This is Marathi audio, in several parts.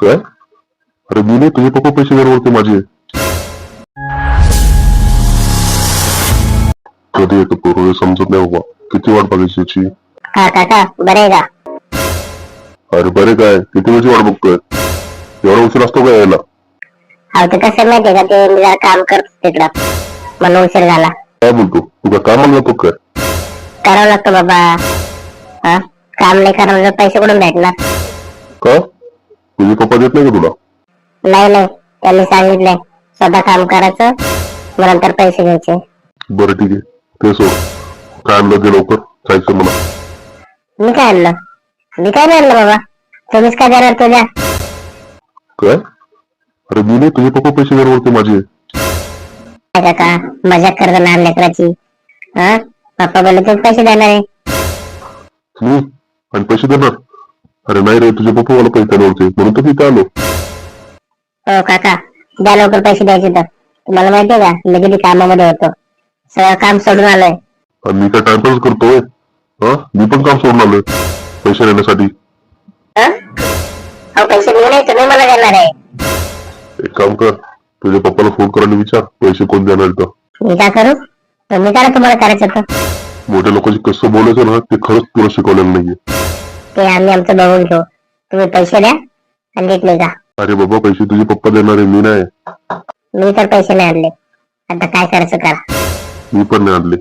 काय? अरे नाही तुझे पप्पा पैसे होते माझे. कधी येतो पोरं समजत नाही बाबा. किती वाट बघायची याची का काका बरे का? अरे बरे काय? किती वेळची वाट बघतोय? एवढा उशीर असतो का यायला? अहो ते कसं माहितीये का? ते मी जरा काम करत तिकडं. उशीर झाला. काय बोलतो? कामाला जातो काय? करावं लागतं बाबा. हा? काम नाही करावं तर पैसे कुठून भेटणार? का? तुझे पप्पा देत नाही का तुला? नाही नाही. त्यांनी सांगितलंय. स्वतः काम करायचं मग नंतर पैसे घ्यायचे. बरं ठीक आहे. ते सोड. काय आणलं ते लवकर? जायचं मला? मी काय आणलं? मी काय नाही आणलं बाबा. तुम्हीच काय देणार तुझ्या काय? अरे मी नाही तुझे पप्पा पैसे देणार होते माझे. काय काका मजाक करतो लहान लेकराची? हा? पप्पा बोलले तुम्ही पैसे देणार आहे. आणि पैसे देणार? अरे नाही रे तुझे पप्पा मला पैसे देणार होते म्हणून तर तिथे आलो. हो काका द्या लवकर पैसे द्यायचे तर. तुम्हाला माहितीये का? लगेच मी कामामध्ये होतो. सगळं काम सोडून आलोय. मी काय टाइमपास करतोय? हा? मी पण काम सोडून आलोय पैसे देण्यासाठी. हं? अहो पैसे मी नाही तुम्ही मला देणार आहे. एक काम कर तुझ्या पप्पाला फोन कर आणि विचार पैसे कोण देणार तर मी काय करू? तुम्ही करा तुम्हाला करायचं होतं मोठ्या लोकांशी कसं बोलायचं ना ते खरंच तुला शिकवलेलं नाहीये. ते आम्ही आमचं बघून घेऊ. तुम्ही पैसे द्या आणि देत नाही का? अरे बाबा पैसे तुझे पप्पा देणार आहे मी नाही. मी तर पैसे नाही आणले. आता काय करायचं करा. मी पण नाही आणले.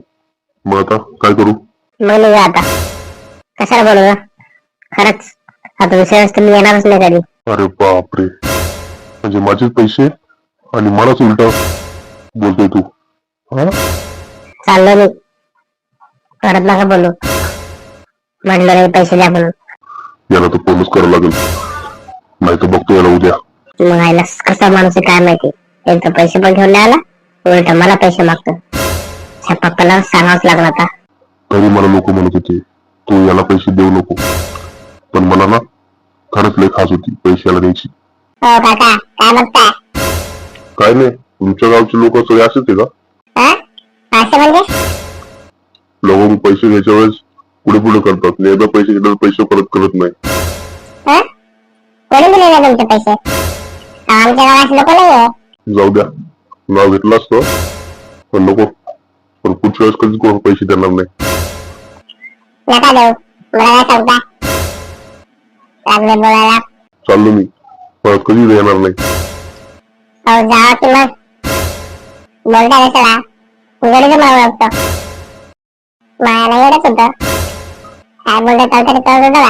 मग आता काय करू? मग निघा आता. कशाला बोलू खरंच. आता विषय असतं मी येणारच नाही कधी. अरे बापरे. म्हणजे माझेच पैसे आणि मलाच उलट बोलतोय तू. हा? चाललो मी. परत नका बोलू. म्हटलं नाही पैसे द्या म्हणून. याला तर फोनच करावं लागेल. नाही तर बघतो याला उद्या. मग आईला कसा माणूस आहे काय माहिती? तर पैसे पण घेऊन नाही आला उलट मला पैसे मागतो. पप्पाला सांगावंच लागलं आता. तरी मला लोक म्हणत होते. तू याला पैसे देऊ नको. पण मला ना खरंच लय खास होती पैशाला द्यायची. हो काका काय बघताय काय नाही तुमच्या गावचे लोक सगळे असेच आहे का? हा? असं म्हणजे? लोक पैसे घ्यायच्या वेळेस पुढे पुढे करतात. एकदा पैसे घेतल्यावर पैसे परत करत नाही. हा? कोणी दिले ना तुमचे पैसे? आमच्या गावात लोक नाही आहे जाऊ द्या. नाव घेतलं असतं. पण नको. पण पुढच्या वेळेस कधीच कोण पैसे देणार नाही. नका देऊ. मला काय सांगता लागले बोलायला. चाललो मी. परत कधी देणार नाही. अहो जावा की मग. बोलता कशाला उघडीच मागू लागतो मायाला होतं काय बोलता तरी कळत होतं का